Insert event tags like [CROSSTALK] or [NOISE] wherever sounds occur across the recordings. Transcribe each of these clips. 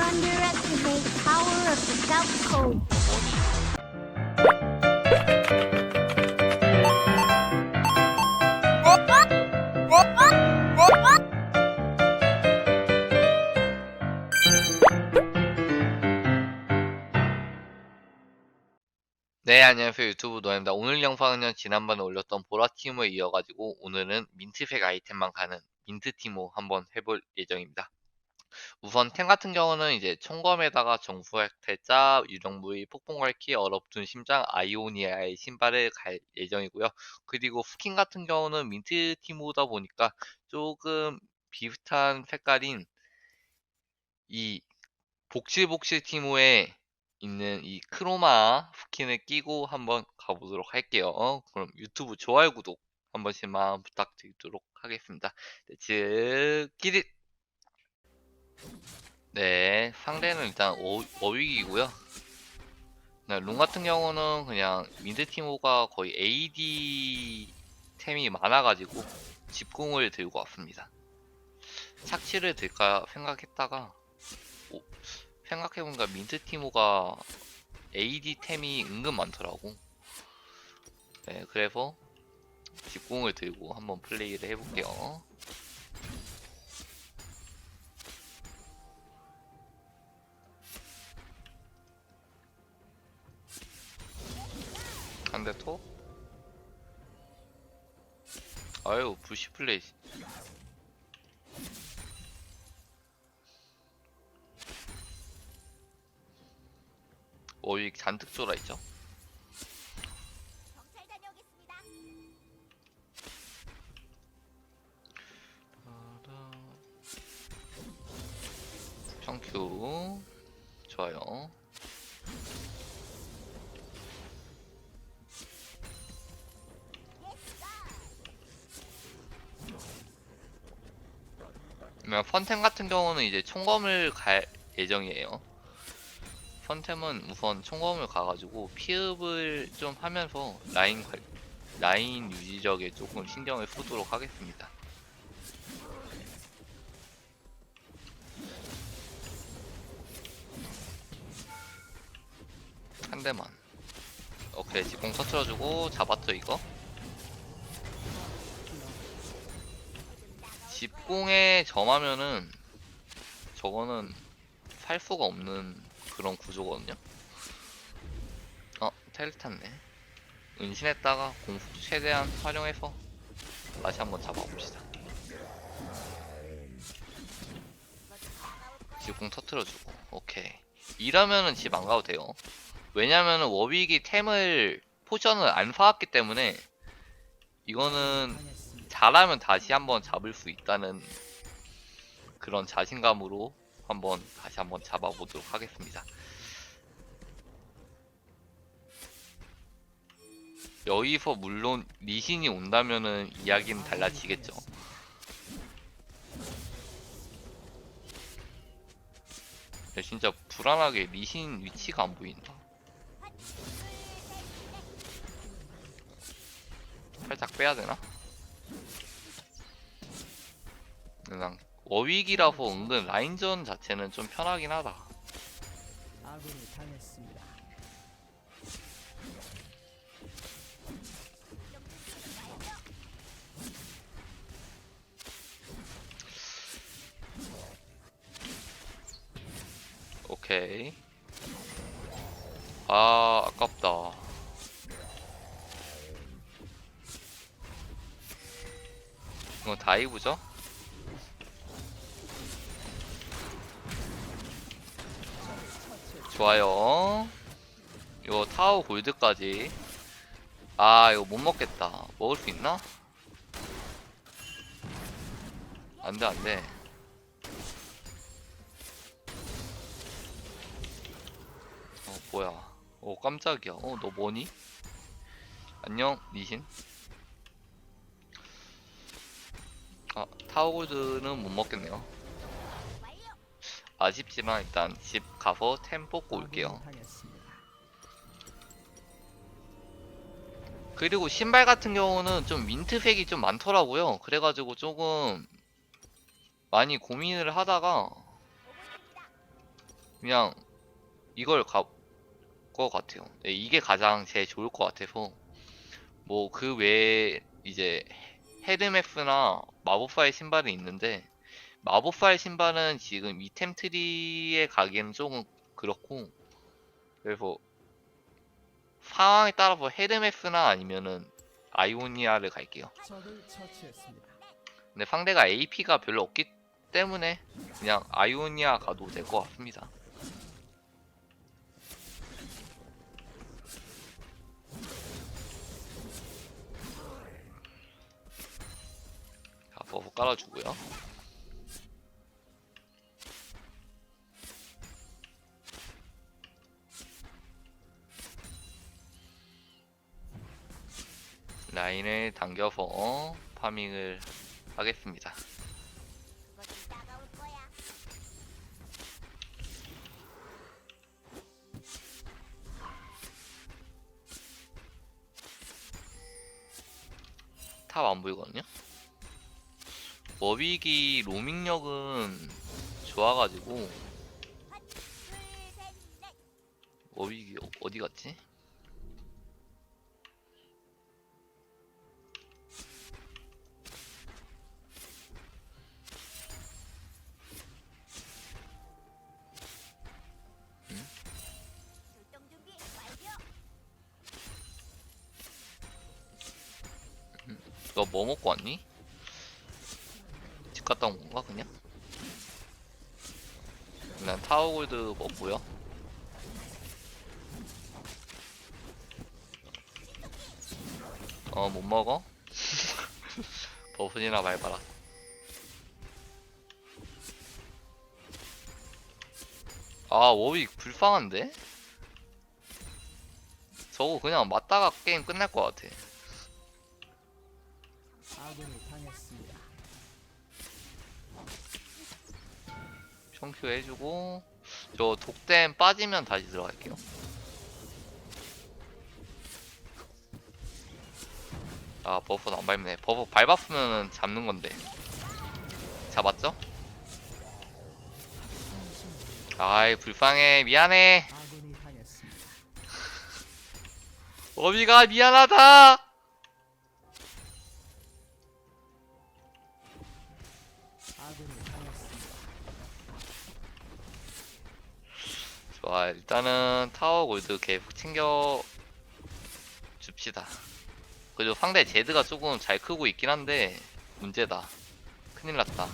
underestimate power of the South Code. 네, 안녕하세요. 유튜브 노아입니다. 오늘 영상은 지난번에 올렸던 보라티모에 이어가지고 오늘은 민트색 아이템만 가는 민트티모 한번 해볼 예정입니다. 우선 템 같은 경우는 이제 총검에다가 정수할 대자, 유령부의 폭풍갈키, 얼어붙은 심장, 아이오니아의 신발을 갈 예정이고요. 그리고 스킨 같은 경우는 민트 티모다 보니까 조금 비슷한 색깔인 이 복실복실 티모에 있는 이 크로마 스킨을 끼고 한번 가보도록 할게요. 어, 그럼 유튜브 좋아요, 구독 한 번씩만 부탁드리도록 하겠습니다. 네, 즉, 끼릿! 네, 상대는 일단 어, 어위기고요. 네, 룬 같은 경우는 그냥 민드티모가 거의 AD 템이 많아가지고 집궁을 들고 왔습니다. 착취를 들까 생각했다가 오, 생각해보니까 민트티모가 AD 템이 은근 많더라고. 네, 그래서 집궁을 들고 한번 플레이를 해볼게요. 한대 톡? 아유, 부시 플레이. 어이 잔뜩 쫄아 있죠. 펀템 같은 경우는 이제 총검을 갈 예정이에요. 펀템은 우선 총검을 가가지고 피읍을 좀 하면서 라인 관- 라인 유지력에 조금 신경을 쓰도록 하겠습니다. 한 대만. 오케이, 지공 터트려주고 잡았죠 이거? 집공에 점하면은 저거는 살 수가 없는 그런 구조거든요. 어, 텔 탔네. 은신했다가 공수 최대한 활용해서 다시 한번 잡아봅시다. 집공 터트려주고, 오케이. 이러면은 집 안 가도 돼요. 왜냐면은 워윅이 템을 포션을 안 사왔기 때문에 이거는 잘하면 다시 한번 잡을 수 있다는 그런 자신감으로 한번 다시 한번 잡아보도록 하겠습니다. 여기서 물론 리신이 온다면은 이야기는 달라지겠죠. 진짜 불안하게 리신 위치가 안 보인다. 살짝 빼야 되나? 그냥 워윅이라서 은근 라인전 자체는 좀 편하긴 하다. 아군이 당했습니다. 오케이. 아, 아깝다. 이거 다이브죠? 좋아요. 이거 타워 골드까지. 아, 이거 못 먹겠다. 먹을 수 있나? 안 돼, 안 돼. 어, 뭐야. 어, 깜짝이야. 어, 너 뭐니? 안녕, 니신. 아, 타워 골드는 못 먹겠네요. 아쉽지만 일단 집 가서 템 뽑고 올게요. 그리고 신발 같은 경우는 좀 민트색이 좀 많더라고요. 그래가지고 조금 많이 고민을 하다가 그냥 이걸 가, 것 같아요. 네, 이게 가장 제일 좋을 것 같아서 뭐 그 외에 이제 헤르메스나 마법사의 신발이 있는데 마법사의 신발은 지금 이템 트리에 가기에는 조금 그렇고 그래서 상황에 따라서 헤르메스나 아니면은 아이오니아를 갈게요. 근데 상대가 AP가 별로 없기 때문에 그냥 아이오니아 가도 될 것 같습니다. 자, 버프 깔아주고요. 라인을 당겨서 파밍을 하겠습니다. 탑 안 보이거든요. 워빅이 로밍력은 좋아가지고 어- 어디 갔지? 너 뭐 먹고 왔니? 집 갔다 온 건가 그냥? 난 타워골드 먹고요. 어 못 먹어? [LAUGHS] 버프이나 밟아라. 아 워윅 불쌍한데? 저거 그냥 맞다가 게임 끝날 것 같아. 청큐 해주고 저 독댐 빠지면 다시 들어갈게요. 아 버프는 안 밟네. 버프 밟았으면 잡는 건데. 잡았죠? 아이 불쌍해 미안해. [LAUGHS] 어미가 미안하다. 좋아 일단은 타워 골드 계속 챙겨 줍시다. 그리고 상대 제드가 조금 잘 크고 있긴 한데 문제다. 큰일 났다.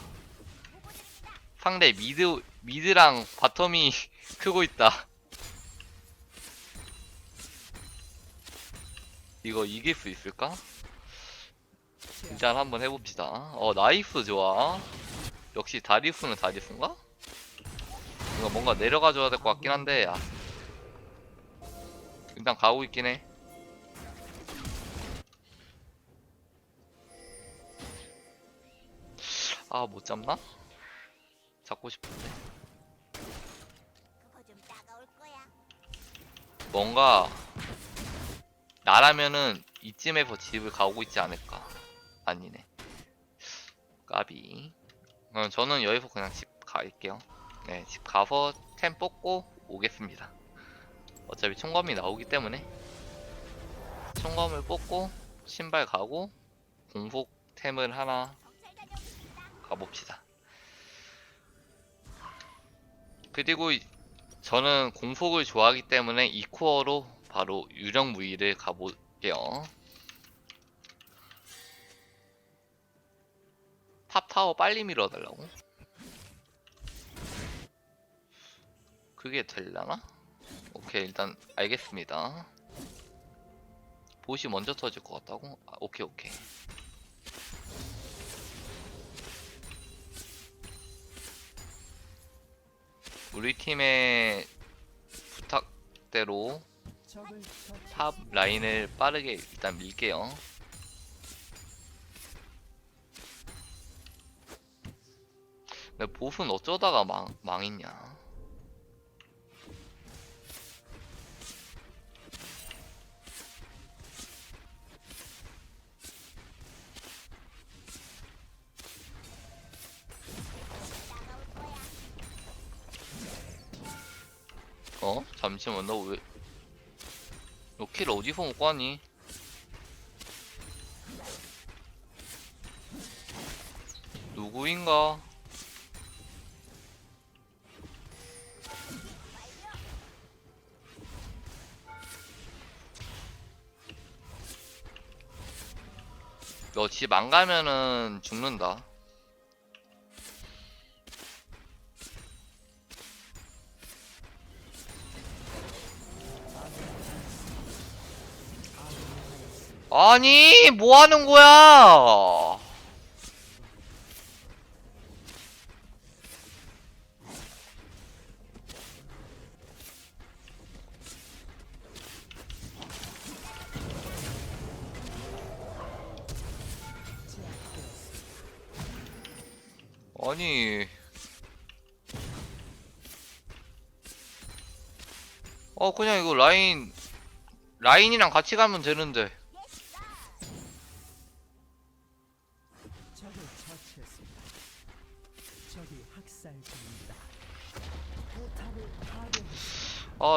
상대 미드 미드랑 바텀이 [LAUGHS] 크고 있다. 이거 이길 수 있을까? 일단 한번 해봅시다. 어 나이스 좋아. 역시 다리우스는 다리우스인가? 이거 뭔가 내려가 줘야 될 것 같긴 한데 아. 일단 가고 있긴 해. 아 못 잡나? 잡고 싶은데. 뭔가 나라면은 이쯤에서 집을 가고 있지 않을까 아니네 까비 어, 저는 여기서 그냥 집 갈게요 네 집 가서 템 뽑고 오겠습니다 어차피 총검이 나오기 때문에 총검을 뽑고 신발 가고 공복 템을 하나. 가봅시다. 그리고 이- 저는 공폭을 좋아하기 때문에 이 코어로 바로 유령 무기를 가볼게요. 탑 타워 빨리 밀어달라고? 그게 되려나? 오케이 일단 알겠습니다. 보시 먼저 터질 것 같다고? 아, 오케이 오케이. 우리 팀의 부탁대로. 탑 라인을 빠르게 일단 밀게요. 근데 보스는 어쩌다가 망, 망했냐? 잠시만 너 왜? 너킬 어디서 먹고 왔니? 누구인가? 너 집 안 가면은 죽는다. 아니, 뭐 하는 거야? 아니. 어, 그냥 이거 라인, 라인이랑 같이 가면 되는데.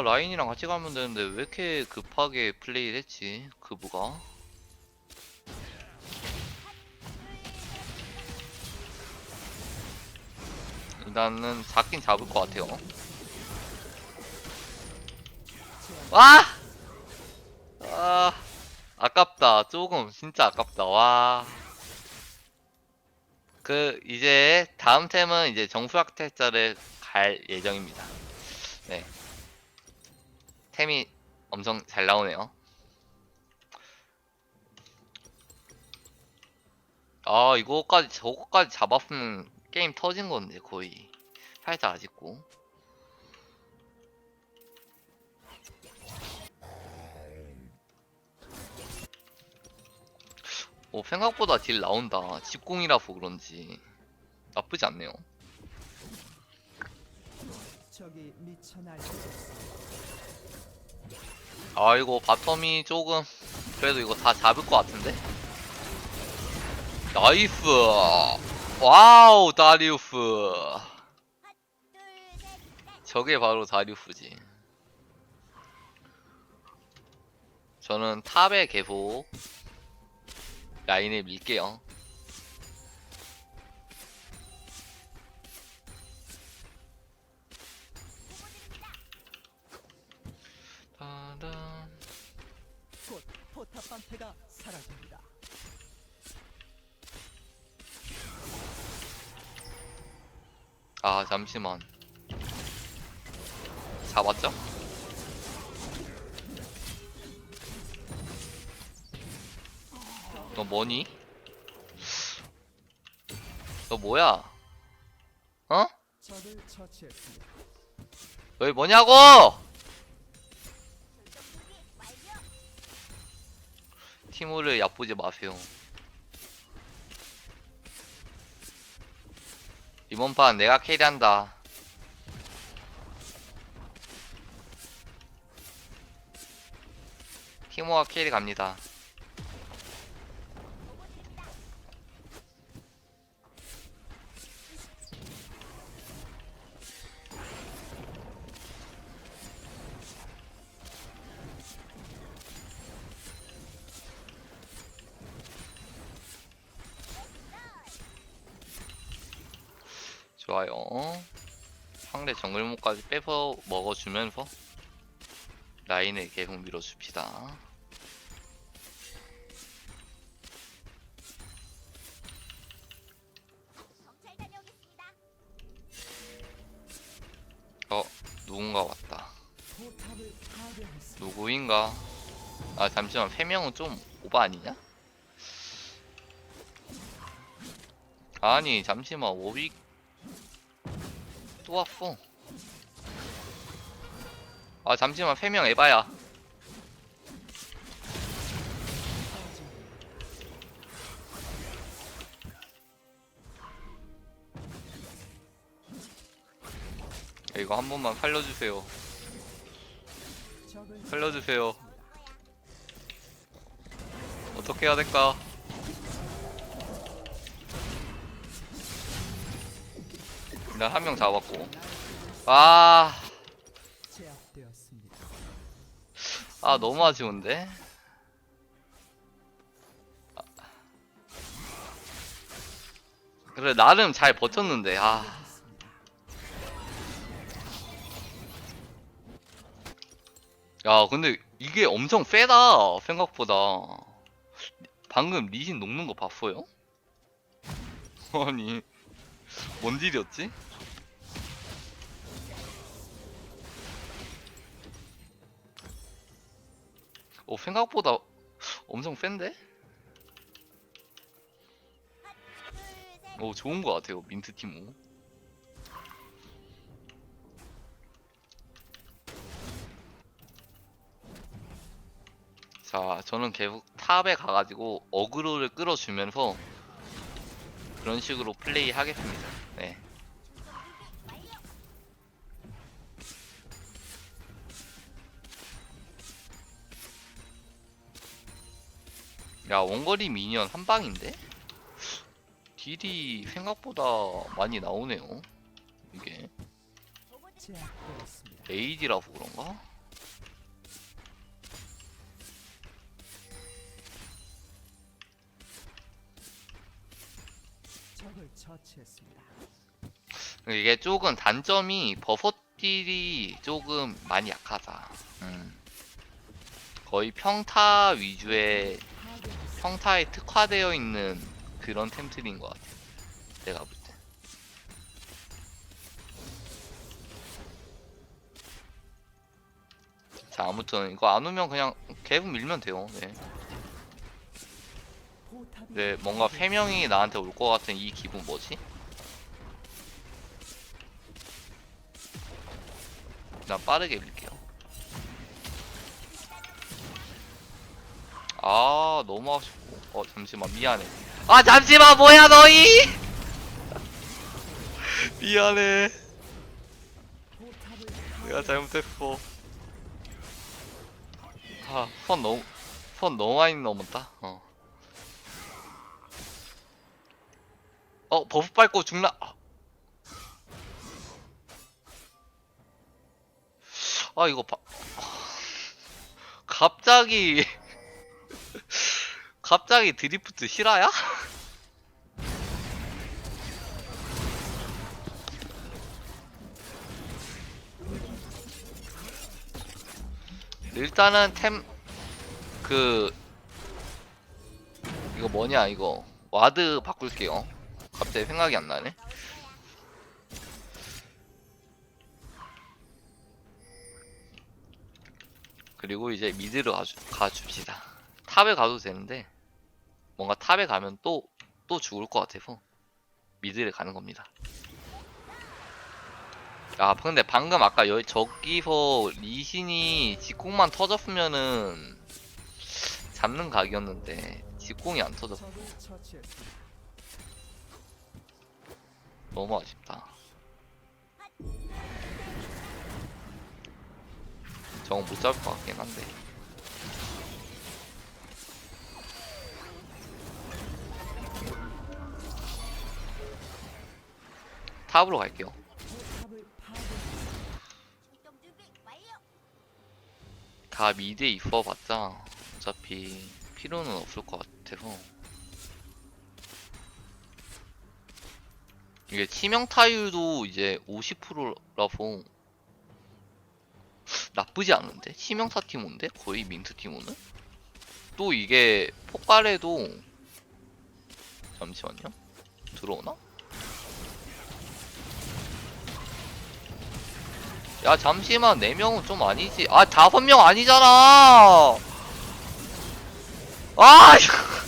라인이랑 같이 가면 되는데 왜 이렇게 급하게 플레이를 했지? 그부가. 일단은 잡긴 잡을 것 같아요. 와! 아, 아깝다. 조금 진짜 아깝다. 와. 그 이제 다음 템은 이제 정수학 태자를 갈 예정입니다. 네. 템이 엄청 잘 나오네요. 아, 이거까지, 저거까지 잡았으면 게임 터진 건데, 거의. 살짝 아쉽고. 오, 생각보다 딜 나온다. 집공이라서 그런지. 나쁘지 않네요. 적이 미쳐 날뛰었습니다. 아, 이거 바텀이 조금, 그래도 이거 다 잡을 것 같은데? 나이스! 와우, 넷. 저게 바로 다리우스지. 저는 탑에 계속 라인을 밀게요. 포탑 방패가 사라집니다. 아, 잠시만. 잡았죠? 너 뭐니? 너 뭐야? 어? 너희 뭐냐고! 티모를 얕보지 마세요. 이번 판 내가 캐리한다. 티모가 캐리 갑니다. 좋아요. 상대 정글목까지 빼서 먹어주면서 라인을 계속 밀어줍시다. 어, 누군가 왔다. 누구인가? 아, 잠시만. 세명은 좀 오바 아니냐? 아니, 잠시만. 오빅 또 왔어. 아, 잠시만. 세명 에바야. 이거 한 번만 살려주세요. 살려주세요. 어떻게 해야 될까? 일단 한 명 잡았고. 아. 아 너무 아쉬운데 아. 그래 나름 잘 버텼는데 아 야, 근데 이게 엄청 세다, 생각보다. 방금 리신 녹는 거 봤어요? [LAUGHS] 아니, 뭔 딜이었지? 어, 생각보다 엄청 센데? 오, 좋은 거 같아요, 민트 티모. 자, 저는 계속 탑에 가가지고 어그로를 끌어주면서 그런 식으로 플레이 하겠습니다. 네. 야, 원거리 미니언 한 방인데? 딜이 생각보다 많이 나오네요. 이게. AD라서 그런가? 처치했습니다. 이게 조금 단점이 버섯 딜이 조금 많이 약하다. 음. 거의 평타 위주의. 평타에 특화되어 있는 그런 템틀인 것 같아. 내가 볼 때. 자, 아무튼 이거 안 오면 그냥 계속 밀면 돼요. 네. 네, 뭔가 세 명이 나한테 올 것 같은 이 기분 뭐지? 나 빠르게 밀 아, 너무 아쉽고. 어, 잠시만, 미안해. 아, 잠시만, 뭐야, 너희! [LAUGHS] 미안해. 내가 잘못했어. 아, 선 너무, 선 너무 많이 넘었다. 어. 어, 버프 밟고 죽나? 아. 아, 이거 봐. [LAUGHS] 갑자기, 갑자기 드리프트 실화야? [LAUGHS] 일단은 템, 그, 이거 뭐냐, 이거. 와드 바꿀게요. 갑자기 생각이 안 나네. 그리고 이제 미드를 가주, 가줍시다. 탑에 가도 되는데, 뭔가 탑에 가면 또, 또 죽을 것 같아서, 미드를 가는 겁니다. 아, 근데 방금 아까 여, 저기서 리신이 직공만 터졌으면은, 잡는 각이었는데, 직공이 안 터졌어. 너무 아쉽다. 저건 못 잡을 것 같긴 한데. 탑으로 갈게요. 다 미드에 있어봤자 어차피 필요는 없을 것 같아서. 이게 치명 타율도 이제 50%라서 나쁘지 않은데? 치명타 티모인데 거의 민트 티모는? 또 이게 폭발해도 잠시만요. 들어오나? 야 잠시만. 4명은 좀 아니지. 아 5명 아니잖아. 아. [LAUGHS]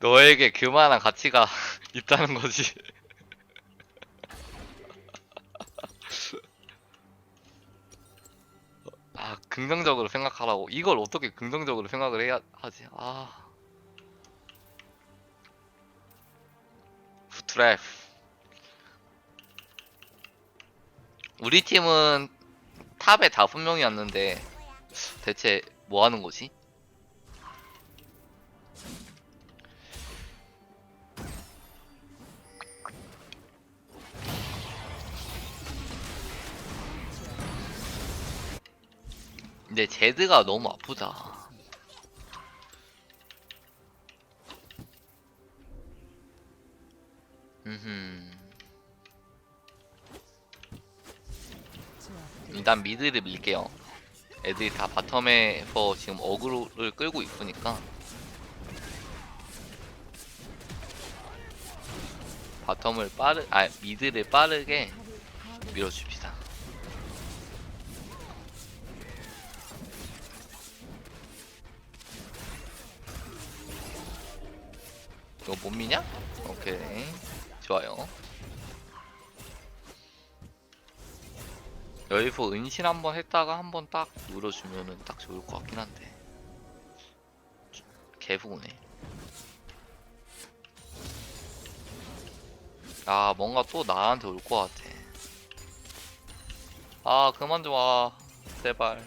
너에게 그만한 가치가 [LAUGHS] 있다는 거지 긍정적으로 생각하라고. 이걸 어떻게 긍정적으로 생각을 해야 하지? 아. 후트랩 우리 팀은 탑에 다섯 명이었는데 대체 뭐 하는 거지? 근데 제드가 너무 아프다. 음. 일단 미드를 밀게요. 애들이 다 바텀에서 지금 어그로를 끌고 있으니까 바텀을 빠르 아 미드를 빠르게. 밀어줍 여기서 은신 한번 했다가 한번 딱 눌러주면은 딱 좋을 것 같긴 한데 개부네. 아 뭔가 또 나한테 올 것 같아. 아 그만 좀와 제발.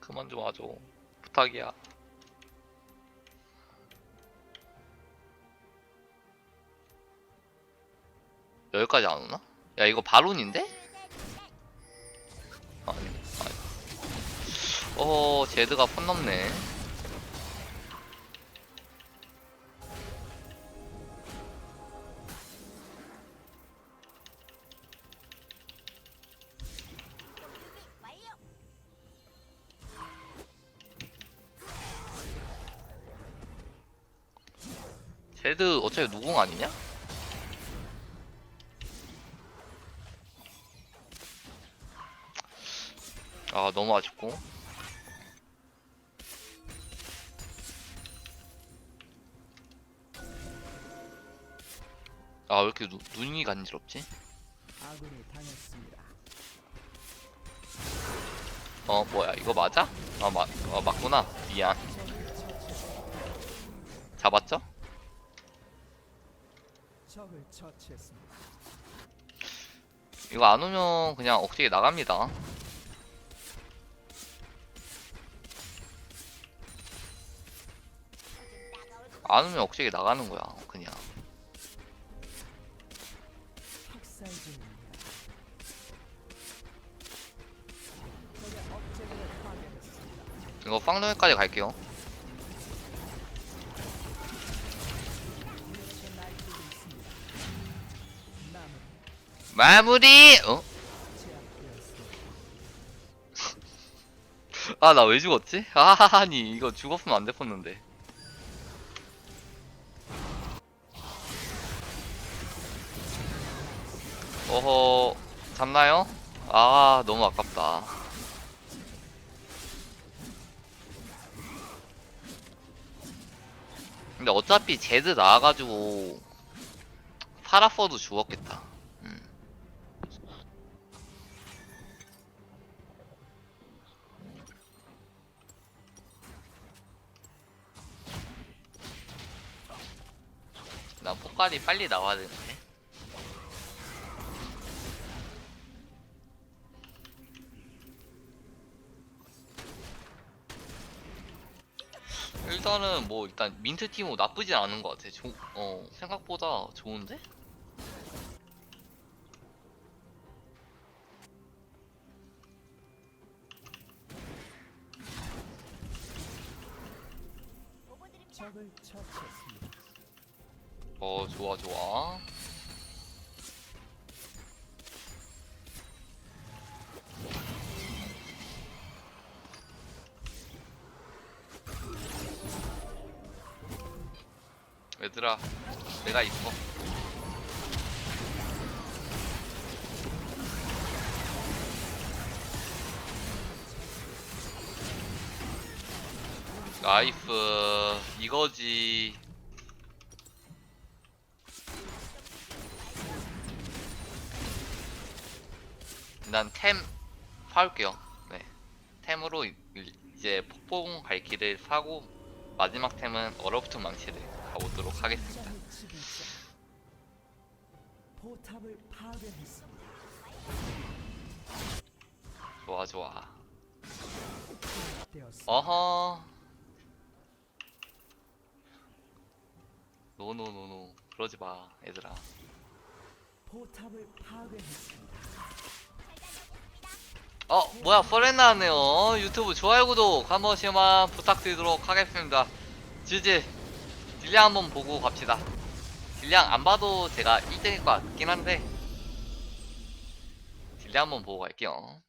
그만 좀 와줘 부탁이야. 여기까지 안 오나? 야 이거 바론인데? 아니 아니. 어 제드가 폰 넘네. 아 너무 아쉽고 아 왜 이렇게 눈, 눈이 간지럽지? 어 뭐야 이거 맞아? 아 맞, 어, 맞구나 미안 잡았죠? 이거 안 오면 그냥 억지게 나갑니다 안 오면 억지게 나가는 거야 그냥. 이거 빵동에까지 갈게요 마무리! 어? [LAUGHS] 아 나 왜 죽었지? [LAUGHS] 아니 이거 죽었으면 안 됐었는데 어허 잡나요? 아 너무 아깝다 근데 어차피 제드 나와가지고 팔았어도 죽었겠다 음. 난 폭발이 빨리 나와야 되는데 일단은 뭐 일단 민트 팀은 나쁘진 않은 것 같아. 조, 어 생각보다 좋은데? 어 좋아 좋아. 나이스 이거지 난 템 사올게요 네 템으로 이- 이제 폭봉 갈기를 사고 마지막 템은 얼어붙은 망치를 가보도록 하겠습니다. 좋아 좋아. 어허 노노노노 그러지 마 얘들아. 포탑을 파괴했습니다. 어 뭐야 퍼렌 나왔네요. 유튜브 좋아요 구독. 한 번씩만 부탁드리도록 하겠습니다. 지지 딜량 한번 보고 갑시다. 딜량 안 봐도 제가 1등일 것 같긴 한데. 딜량 한번 보고 갈게요.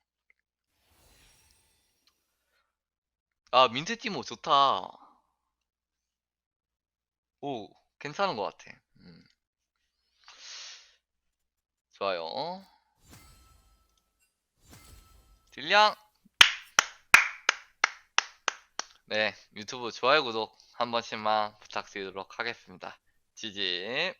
아 민트티모 좋다. 오 괜찮은 것 같아. 음. 좋아요. 딜량. 네 유튜브 좋아요 구독 한 번씩만 부탁드리도록 하겠습니다. 지지